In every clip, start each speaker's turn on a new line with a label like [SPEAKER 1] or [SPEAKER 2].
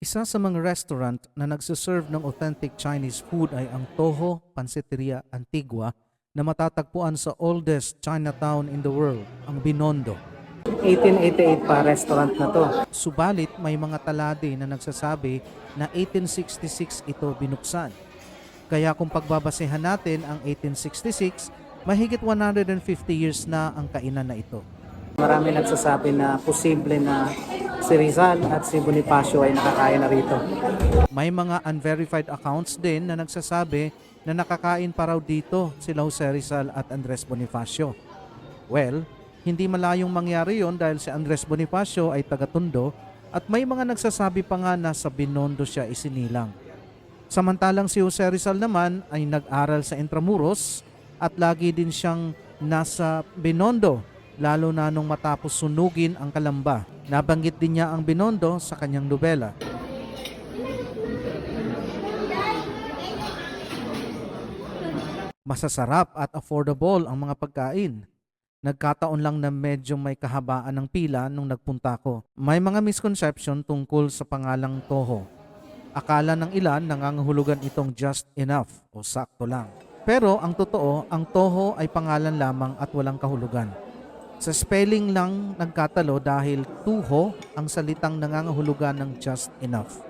[SPEAKER 1] Isa sa mga restaurant na nagsiserve ng authentic Chinese food ay ang Toho Pansiteria Antigua na matatagpuan sa oldest Chinatown in the world, ang Binondo.
[SPEAKER 2] 1888 pa restaurant na to.
[SPEAKER 1] Subalit may mga talade na nagsasabi na 1866 ito binuksan. Kaya kung pagbabasehan natin ang 1866, mahigit 150 years na ang kainan na ito.
[SPEAKER 2] Marami nagsasabi na posible na si Rizal at si Bonifacio ay nakakain na rito.
[SPEAKER 1] May mga unverified accounts din na nagsasabi na nakakain pa raw dito sila Jose Rizal at Andres Bonifacio. Well, hindi malayong mangyari yon dahil si Andres Bonifacio ay taga-Tondo at may mga nagsasabi pa nga na sa Binondo siya isinilang. Samantalang si Jose Rizal naman ay nag-aral sa Intramuros at lagi din siyang nasa Binondo lalo na nung matapos sunugin ang Kalamba. Nabanggit din niya ang Binondo sa kanyang nobela. Masasarap at affordable ang mga pagkain. Nagkataon lang na medyo may kahabaan ng pila nung nagpunta ko. May mga misconception tungkol sa pangalang Toho. Akala ng ilan nangangahulugan itong just enough o sakto lang. Pero ang totoo, ang Toho ay pangalan lamang at walang kahulugan. Sa spelling lang nagkatalo dahil tuho ang salitang nangangahulugan ng just enough.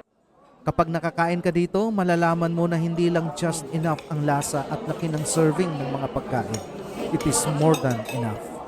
[SPEAKER 1] Kapag nakakain ka dito, malalaman mo na hindi lang just enough ang lasa at laki ng serving ng mga pagkain. It is more than enough.